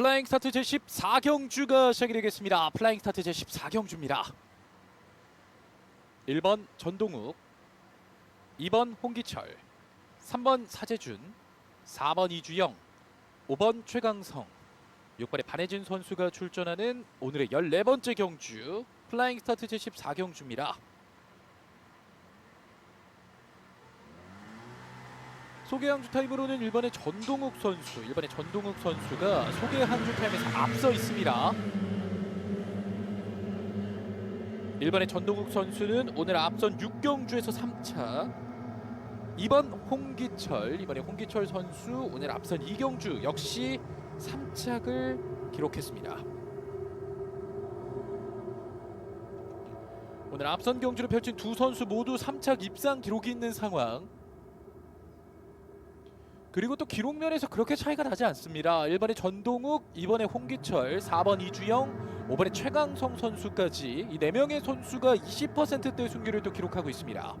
플라잉 스타트 제14경주가 시작이 되겠습니다. 플라잉 스타트 제14경주입니다. 1번 전동욱, 2번 홍기철, 3번 사재준, 4번 이주영, 5번 최강성, 6번에 반혜진 선수가 출전하는 오늘의 14번째 경주 플라잉 스타트 제14경주입니다. 소개 한주 타임으로는 1번의 전동욱 선수, 1번의 전동욱 선수가 소개 한주 타임에서 앞서 있습니다. 1번의 전동욱 선수는 오늘 앞선 6경주에서 3차 2번 홍기철, 이번에 홍기철 선수 오늘 앞선 2경주 역시 3착을 기록했습니다. 오늘 앞선 경주를 펼친 두 선수 모두 3착 입상 기록이 있는 상황. 그리고 또 기록면에서 그렇게 차이가 나지 않습니다. 1번의 전동욱, 2번의 홍기철, 4번 이주영, 5번의 최강성 선수까지 이 4명의 선수가 20%대 승률을 또 기록하고 있습니다.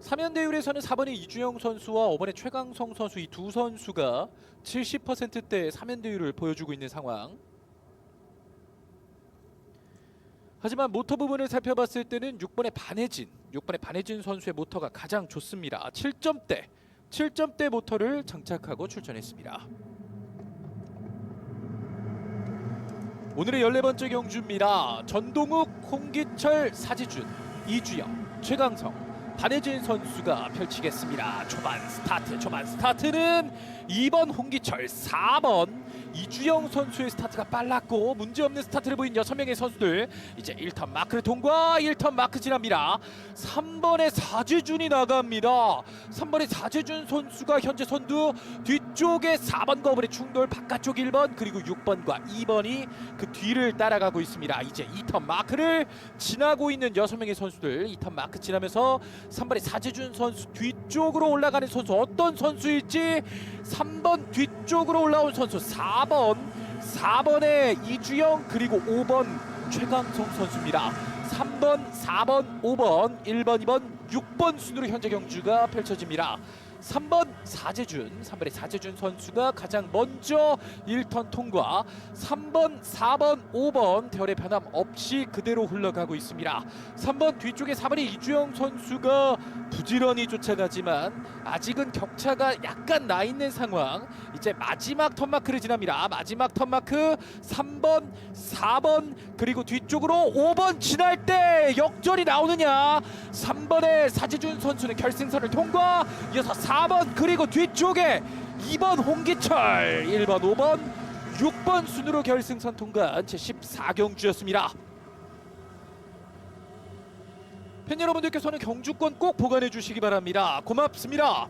3연 대율에서는 4번의 이주영 선수와 5번의 최강성 선수 이 두 선수가 70%대 3연 대율을 보여주고 있는 상황. 하지만 모터 부분을 살펴봤을 때는 6번의 반혜진, 6번의 반혜진 선수의 모터가 가장 좋습니다. 7점대, 7점대 모터를 장착하고 출전했습니다. 오늘의 14번째 경주입니다. 전동욱, 홍기철, 사지준, 이주영, 최강성, 반혜진 선수가 펼치겠습니다. 초반 스타트, 초반 스타트는 2번 홍기철, 4번 이주영 선수의 스타트가 빨랐고 문제없는 스타트를 보인 6명의 선수들. 이제 1턴 마크를 통과 1턴 마크 지납니다. 3번의 사재준이 나갑니다. 3번의 사재준 선수가 현재 선두 뒤쪽에 4번과 5번의 충돌 바깥쪽 1번 그리고 6번과 2번이 그 뒤를 따라가고 있습니다. 이제 2턴 마크를 지나고 있는 6명의 선수들 2턴 마크 지나면서 3번의 사재준 선수 뒤쪽으로 올라가는 선수 어떤 선수일지 3번 뒤쪽으로 올라온 선수 4번 4번의 이주영 그리고 5번 최강성 선수입니다. 3번, 4번, 5번, 1번, 2번, 6번 순으로 현재 경주가 펼쳐집니다. 3번 사재준, 3번의 사재준 선수가 가장 먼저 1턴 통과 3번, 4번, 5번 대열의 변함 없이 그대로 흘러가고 있습니다. 3번 뒤쪽에 4번의 이주영 선수가 부지런히 쫓아가지만 아직은 격차가 약간 나 있는 상황. 이제 마지막 턴마크를 지납니다. 마지막 턴마크 3번, 4번 그리고 뒤쪽으로 5번 지날 때 역전이 나오느냐? 3번의 사지준 선수는 결승선을 통과. 이어서 4번 그리고 뒤쪽에 2번 홍기철, 1번, 5번, 6번 순으로 결승선 통과한 제 14경주였습니다. 팬 여러분들께서는 경주권 꼭 보관해 주시기 바랍니다. 고맙습니다.